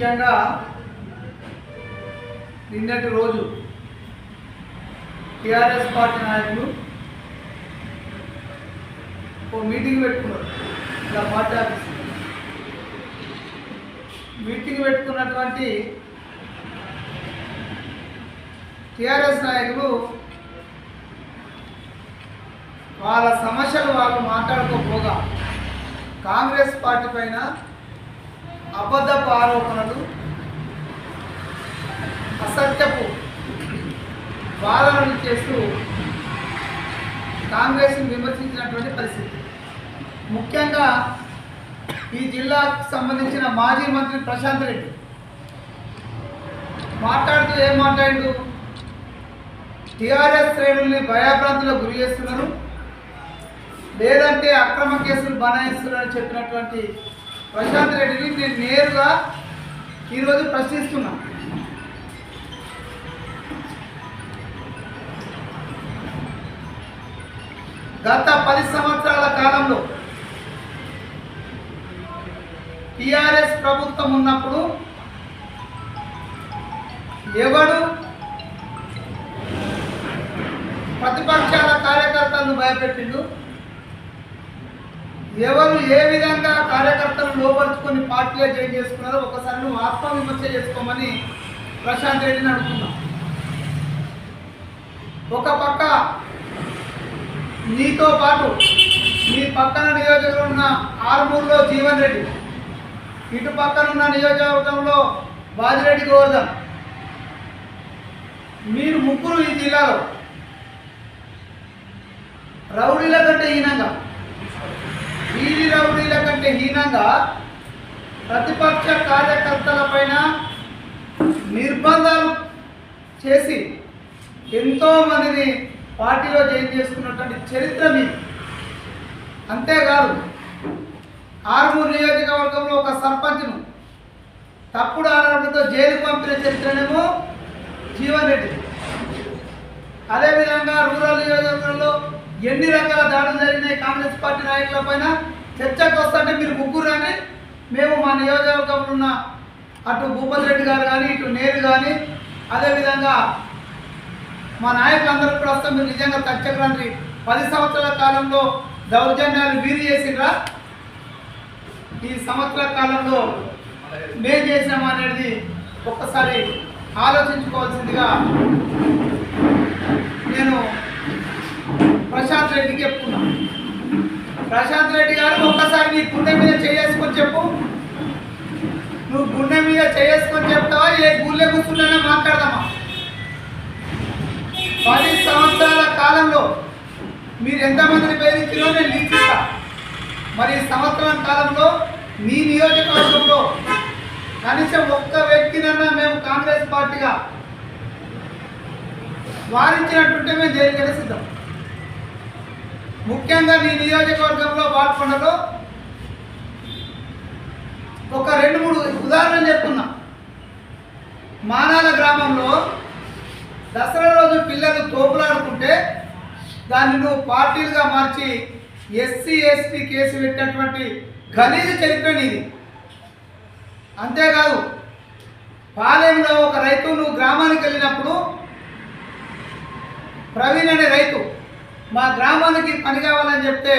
ముఖ్యంగా నిన్నటి రోజు టిఆర్ఎస్ పార్టీ నాయకులు ఓ మీటింగ్ పెట్టుకున్నారు. ఇలా పార్టీ ఆఫీస్. మీటింగ్ పెట్టుకున్నటువంటి టిఆర్ఎస్ నాయకులు వాళ్ళ సమస్యలు వాళ్ళు మాట్లాడుకోపోగా కాంగ్రెస్ పార్టీ పైన అబద్ధపు ఆరోపణలు అసత్యపు వాదనలు చేస్తూ కాంగ్రెస్ని విమర్శించినటువంటి పరిస్థితి. ముఖ్యంగా ఈ జిల్లాకు సంబంధించిన మాజీ మంత్రి ప్రశాంత్ రెడ్డి మాట్లాడుతూ ఏం మాట్లాడు టీఆర్ఎస్ శ్రేణుల్ని భయాభ్రాంతులకు గురి చేస్తున్నారు. లేదంటే అక్రమ కేసులు బనాయిస్తున్నారని చెప్పినటువంటి ప్రశాంత్ రెడ్డిని నేను నేరుగా ఈరోజు ప్రశ్నిస్తున్నా. గత పది సంవత్సరాల కాలంలో టిఆర్ఎస్ ప్రభుత్వం ఉన్నప్పుడు ఎవడు ప్రతిపక్షాల కార్యకర్తలను భయపెట్టిండు? ఎవరు ఏ విధంగా కార్యకర్తలు లోపరుచుకొని పార్టీలో జాయిన్ చేసుకున్నారో ఒకసారి నువ్వు ఆత్మవిమర్శ చేసుకోమని ప్రశాంత్ రెడ్డిని అడుగుతున్నాం. ఒక పక్క నీతో పాటు నీ పక్కన నియోజకవర్గంలో ఉన్న ఆర్మూర్లో జీవన్ రెడ్డి ఇటు పక్కన ఉన్న నియోజకవర్గంలో బాజిరెడ్డి గోవర్ధన్. మీరు ముగ్గురు ఈ జిల్లాలో రౌడీల కంటే హీనంగా వీధి రౌడీల కంటే హీనంగా ప్రతిపక్ష కార్యకర్తలపైన నిర్బంధాలు చేసి ఎంతో మందిని పార్టీలో జాయిన్ చేసుకున్నటువంటి చరిత్ర మీది అంతేకాదు ఆర్మూర్ నియోజకవర్గంలో ఒక సర్పంచ్ను తప్పుడు ఆరోపణతో జైలుకు పంపిన చరిత్రనేమో జీవన్ రెడ్డి. అదేవిధంగా రూరల్ నియోజకవర్గంలో ఎన్ని రకాల దాడులు జరిగినాయి కాంగ్రెస్ పార్టీ నాయకుల పైన? చర్చకు వస్తుంటే మీరు ముగ్గురు మేము మా నియోజకవర్గంలో ఉన్న అటు భూపతి రెడ్డి గారు కానీ ఇటు నేరు కానీ అదేవిధంగా మా నాయకులందరూ కూడా వస్తాం మీరు నిజంగా చర్చకు పది సంవత్సరాల కాలంలో దౌర్జన్యాలు వీరు చేసిండ్రా? ఈ సంవత్సరాల కాలంలో మేం చేసినామా అనేది ఒక్కసారి ఆలోచించుకోవాల్సిందిగా నేను ప్రశాంత్ రెడ్డికి ప్రశాంత్ రెడ్డి గారు ఒక్కసారి నీ గుండె మీద చేసుకొని చెప్పు. నువ్వు గుండె మీద చేసుకొని చెప్తావా? ఏ గుళ్ళె కూర్చున్నా మాట్లాడదామా? పది సంవత్సరాల కాలంలో మీరు ఎంతమందిని బెదిరించినో నేను లిఖిస్తా మరి సంవత్సరం కాలంలో మీ నియోజకవర్గంలో కనీసం ఒక్క వ్యక్తినన్నా మేము కాంగ్రెస్ పార్టీగా వారించినట్టుంటే మేము జైలుకెళ్ళి సిద్ధం. ముఖ్యంగా నీ నియోజకవర్గంలో బాల్కొండలో ఒక రెండు మూడు ఉదాహరణలు చెప్తున్నా మానాల గ్రామంలో దసరా రోజు పిల్లలు తోపులాడుకుంటే దాన్ని నువ్వు పార్టీలుగా మార్చి ఎస్సీ ఎస్టీ కేసు పెట్టినటువంటి గలీజ చరిత్ర నీది. అంతేకాదు పాలెంలో ఒక రైతు నువ్వు గ్రామానికి వెళ్ళినప్పుడు ప్రవీణ్ అనే రైతు మా గ్రామానికి పని కావాలని చెప్తే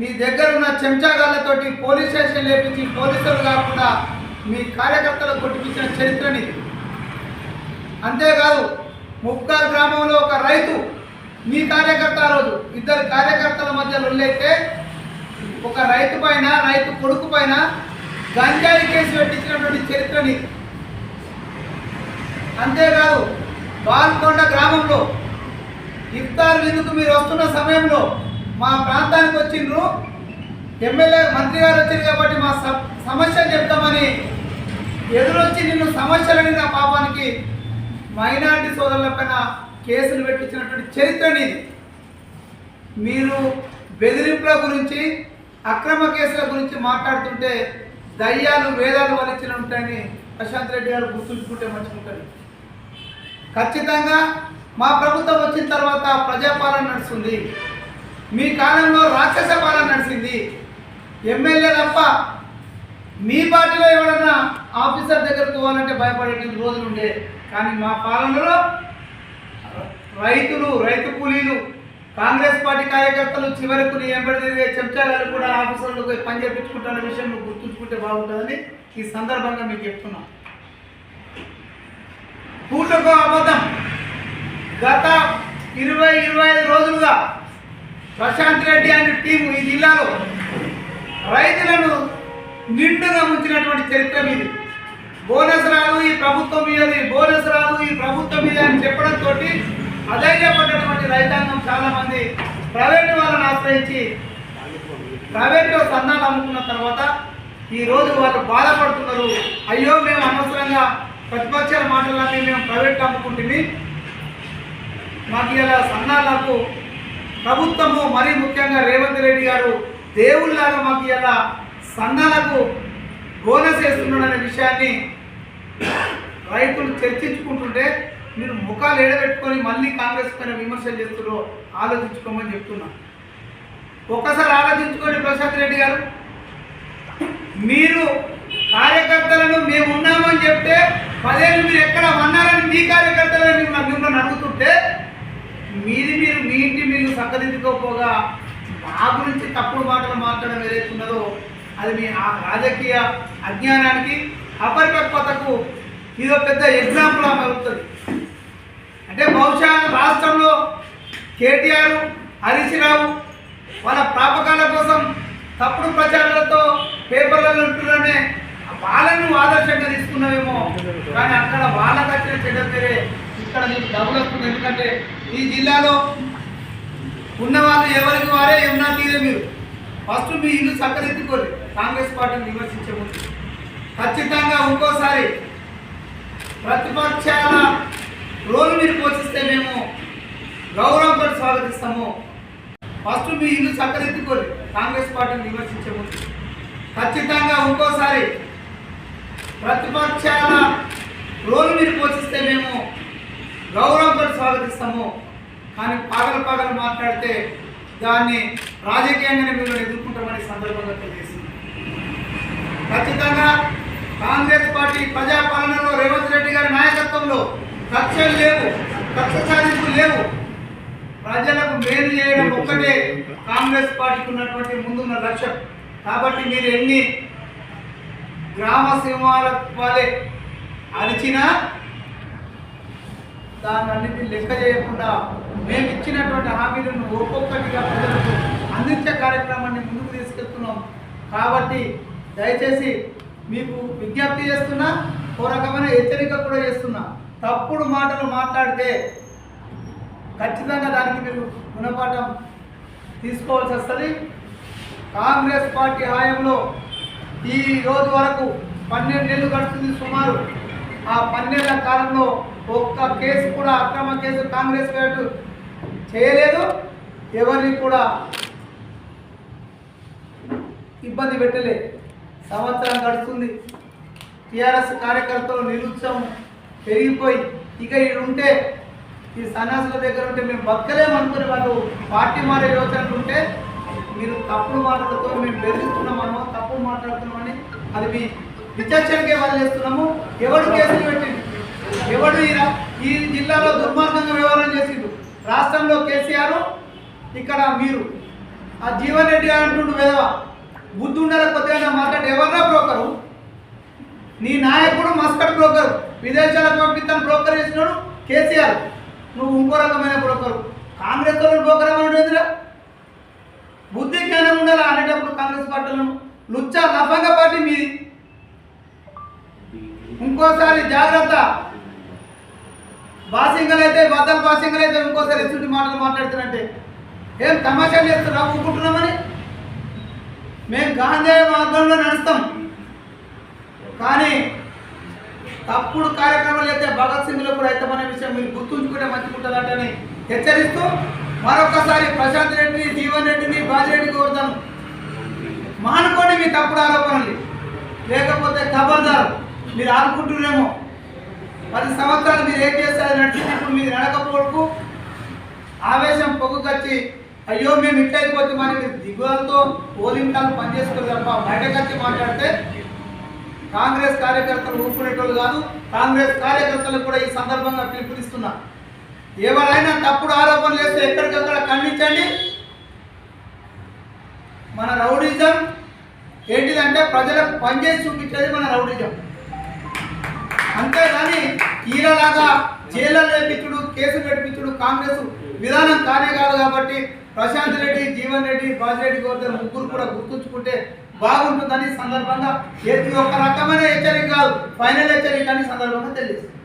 మీ దగ్గర ఉన్న చెంచాగాళ్ళతోటి పోలీస్ స్టేషన్ లేపించి పోలీసులు కాకుండా మీ కార్యకర్తలు కొట్టిపించిన చరిత్రని. అంతేకాదు ముక్కాల్ గ్రామంలో ఒక రైతు మీ కార్యకర్త రోజు ఇద్దరు కార్యకర్తల మధ్య లొల్లైతే ఒక రైతు పైన రైతు కొడుకు పైన గంజాయి కేసు పెట్టించినటువంటి చరిత్రని. అంతేకాదు బాల్కొండ గ్రామంలో ఇఫ్తార్ విందుకు మీరు వస్తున్న సమయంలో మా ప్రాంతానికి వచ్చిండ్రు. ఎమ్మెల్యే మంత్రి గారు వచ్చారు కాబట్టి మా సమస్య సమస్యలు చెప్తామని ఎదురొచ్చి నిన్ను సమస్యలని నా పాపానికి మైనార్టీ సోదరుల పైన కేసులు పెట్టించినటువంటి చరిత్రని మీరు బెదిరింపుల గురించి అక్రమ కేసుల గురించి మాట్లాడుతుంటే దయ్యాలు వేదాలు వలిచిన ఉంటాయని ప్రశాంత్ రెడ్డి గారు గుర్తుంచుకుంటే మంచిగా ఖచ్చితంగా మా ప్రభుత్వం వచ్చిన తర్వాత ప్రజాపాలన నడుస్తుంది. మీ కాలంలో రాక్షస పాలన నడిచింది. ఎమ్మెల్యే తప్ప మీ పార్టీలో ఎవరన్నా ఆఫీసర్ దగ్గరకు పోవాలంటే భయపడేటువంటి రోజులు ఉండే. కానీ మా పాలనలో రైతులు రైతు కూలీలు కాంగ్రెస్ పార్టీ కార్యకర్తలు చివరకు నీ ఎంబడి తిరిగే చెంచాగారు కూడా ఆఫీసర్లకు పని చేపించుకుంటున్న విషయం నువ్వు గుర్తుంచుకుంటే బాగుంటుందని ఈ సందర్భంగా మీకు చెప్తున్నా. పూటకు అబద్ధం. గత ఇరవై ఇరవై ఐదు రోజులుగా ప్రశాంత్ రెడ్డి అనే టీము ఈ జిల్లాలో రైతులను నిండుగా ఉంచినటువంటి చరిత్ర ఇది బోనస్ రాదు ఈ ప్రభుత్వం మీద బోనస్ రాదు ఈ ప్రభుత్వం మీద అని చెప్పడంతో అధైర్యపడినటువంటి రైతాంగం చాలామంది ప్రైవేటు ప్రైవేట్ వాళ్ళని ఆశ్రయించి ప్రైవేట్లో సందాలు అమ్ముకున్న తర్వాత ఈ రోజు వాళ్ళు బాధపడుతున్నారు. అయ్యో మేము అనవసరంగా ప్రతిపక్షాల మాటలన్నీ మేము ప్రైవేట్ అమ్ముకుంటుంది మాకు ఇలా సన్నాలకు ప్రభుత్వము మరీ ముఖ్యంగా రేవంత్ రెడ్డి గారు దేవుళ్ళ మాకు ఇలా సన్నాలకు బోనస్ వేస్తున్నాడనే విషయాన్ని రైతులు చర్చించుకుంటుంటే మీరు ముఖాలు ఎడబెట్టుకొని మళ్ళీ కాంగ్రెస్ పైన విమర్శలు చేస్తున్నారో ఆలోచించుకోమని చెప్తున్నా. ఒక్కసారి ఆలోచించుకోండి ప్రశాంత్ రెడ్డి గారు. మీరు కార్యకర్తలను మేము ఉన్నామని చెప్తే పదేళ్ళు మీరు ఎక్కడ ఉన్నారని మీ కార్యకర్తలను మిమ్మల్ని అడుగుతుంటే మీది మీరు మీ ఇంటి మీరు చక్కదిద్దుకోపోగా మా గురించి తప్పుడు మాటలు మాట్లాడడం ఏదైతే ఉన్నదో అది మీ ఆ రాజకీయ అజ్ఞానానికి అపరిపక్వతకు ఇదో పెద్ద ఎగ్జాంపుల్ ఆమె అవుతుంది అంటే బహుశా రాష్ట్రంలో కేటీఆర్ హరీష్ రావు వాళ్ళ ప్రాపకాల కోసం తప్పుడు ప్రచారాలతో పేపర్లలో ఉంటున్నానే వాళ్ళను ఆదర్శంగా తీసుకున్నామేమో కానీ అక్కడ వాళ్ళకి వచ్చిన చెడ్డ పేరే ఇక్కడ నీకు డబ్బులు వస్తుంది ఎందుకంటే ఈ జిల్లాలో ఉన్న వాళ్ళు ఎవరికి వారే ఏమన్నా తీరే మీరు? ఫస్ట్ మీ ఇల్లు చక్కదిద్దుకోరు కాంగ్రెస్ పార్టీని విమర్శించే ముందు. ఖచ్చితంగా ఇంకోసారి ప్రతిపక్షాల రోలు మీరు పోషిస్తే మేము గౌరవంతో స్వాగతిస్తాము. ఫస్ట్ మీ ఇల్లు చక్కదిద్దుకోరు కాంగ్రెస్ పార్టీని విమర్శించే ముందు. ఖచ్చితంగా ఇంకోసారి ప్రతిపక్షాల రోలు మీరు పోషిస్తే మేము గౌరవంతో స్వాగతిస్తాము. కానీ పగలు పగలు మాట్లాడితే దాన్ని రాజకీయంగానే మీరు ఎదుర్కొంటామని సందర్భంగా తెలియజేసింది ఖచ్చితంగా కాంగ్రెస్ పార్టీ ప్రజాపాలనలో రేవంత్ రెడ్డి గారి నాయకత్వంలో కక్షలు లేవు కక్ష సాధింపులు లేవు. ప్రజలకు మేలు చేయడం ఒక్కటే కాంగ్రెస్ పార్టీకి ఉన్నటువంటి ముందున్న లక్ష్యం. కాబట్టి మీరు ఎన్ని గ్రామ సింహాల వాళ్ళే అరిచినా దాన్ని లెక్క చేయకుండా మేము ఇచ్చినటువంటి హామీలను ఒక్కొక్కటిగా ప్రజలకు అందించే కార్యక్రమాన్ని ముందుకు తీసుకెళ్తున్నాం. కాబట్టి దయచేసి మీకు విజ్ఞప్తి చేస్తున్నా ఓ రకమైన హెచ్చరిక కూడా చేస్తున్నా. తప్పుడు మాటలు మాట్లాడితే ఖచ్చితంగా దానికి మీరు గుణపాఠం తీసుకోవాల్సి వస్తుంది. కాంగ్రెస్ పార్టీ హయాంలో ఈ రోజు వరకు పన్నెండేళ్ళు గడుస్తుంది సుమారు. ఆ పన్నెండ కాలంలో ఒక్క కేసు కూడా అక్రమ కేసు కాంగ్రెస్ పార్టీ చేయలేదు. ఎవరిని కూడా ఇబ్బంది పెట్టలేదు సంవత్సరం గడుస్తుంది. టీఆర్ఎస్ కార్యకర్తలు నిరుత్సాహం పెరిగిపోయి ఇక ఇక్కడ ఉంటే ఈ సన్యాసుల దగ్గర ఉంటే మేము బతకలేమనుకుని వాళ్ళు పార్టీ మారే యోచనలు ఉంటే మీరు తప్పుడు మాటలతో మేము బెదిరిస్తున్నామనో తప్పుడు మాట్లాడుతున్నామని అది మీ విచక్షణకే వేస్తున్నాము ఎవరు కేసులు పెట్టింది ఎవడు ఈ ఈ జిల్లాలో దుర్మార్గంగా వ్యవహారం చేసిండు రాష్ట్రంలో కేసీఆర్ ఇక్కడ మీరు. ఆ జీవన్ రెడ్డి గారు అంటుండు విధవ బుద్ధి కొద్దిగా మాట్లాడి. ఎవర్రా బ్రోకరు? నీ నాయకుడు మస్కట్ బ్రోకర్. విదేశాలకు పంపిస్తాను బ్రోకర్ చేసినాడు కేసీఆర్. నువ్వు ఇంకో రకమైన బ్రోకర్. కాంగ్రెస్ వాళ్ళు బ్రోకర్ ఏమన్నా బుద్ధి జ్ఞానం ఉండాలి అనేటప్పుడు కాంగ్రెస్ పార్టీలను? లుచ్చా లఫంగా పార్టీ మీది. ఇంకోసారి జాగ్రత్త. బాసింగలు అయితే బద్దలు బాసింగలు అయితే ఇంకోసారి ఎటువంటి మాటలు మాట్లాడుతున్నట్టే. ఏం తమాషా చేస్తున్నా ఒప్పుకుంటున్నామని మేము గాంధీ మార్గంలో నడుస్తాం. కానీ తప్పుడు కార్యక్రమాలు అయితే భగత్ సింగ్లో కూడా అయితే అనే విషయం మీరు గుర్తుంచుకుంటే మంచిగుంటుందంటని హెచ్చరిస్తూ మరొకసారి ప్రశాంత్ రెడ్డిని జీవన్ రెడ్డిని బాజిరెడ్డి కోరుతాను. మానుకోండి మీ తప్పుడు ఆరోపణలు లేకపోతే ఖబర్దారు. మీరు ఆడుకుంటున్నారేమో పది సంవత్సరాలు మీరు ఏం చేస్తారు ఇప్పుడు మీరు నడకపోవడకు ఆవేశం పొగుకొచ్చి అయ్యో మేము ఇట్లా అయిపోతామని మీరు దిగువలతో ఓలింటాలు పనిచేసుకోరు తప్ప బయటకు వచ్చి మాట్లాడితే కాంగ్రెస్ కార్యకర్తలు ఊపుకునేటోళ్ళు కాదు కాంగ్రెస్ కార్యకర్తలు కూడా ఈ సందర్భంగా పిలుపునిస్తున్నా. ఎవరైనా తప్పుడు ఆరోపణలు చేస్తే ఎక్కడికక్కడ ఖండించండి. మన రౌడిజం ఏంటిదంటే ప్రజలకు పనిచేసి చూపించేది మన రౌడిజం. అంతేగాని ఈయనలాగా జైల్లో నేర్పించుడు కేసు పెట్టించుడు కాంగ్రెస్ విధానం కానే కాదు కాబట్టి ప్రశాంత్ రెడ్డి జీవన్ రెడ్డి బాజిరెడ్డి గోవర్ధన్ ముగ్గురు కూడా గుర్తుంచుకుంటే బాగుంటుందని సందర్భంగా ఏది ఒక రకమైన హెచ్చరిక కాదు ఫైనల్ హెచ్చరిక అని సందర్భంగా తెలియజేస్తుంది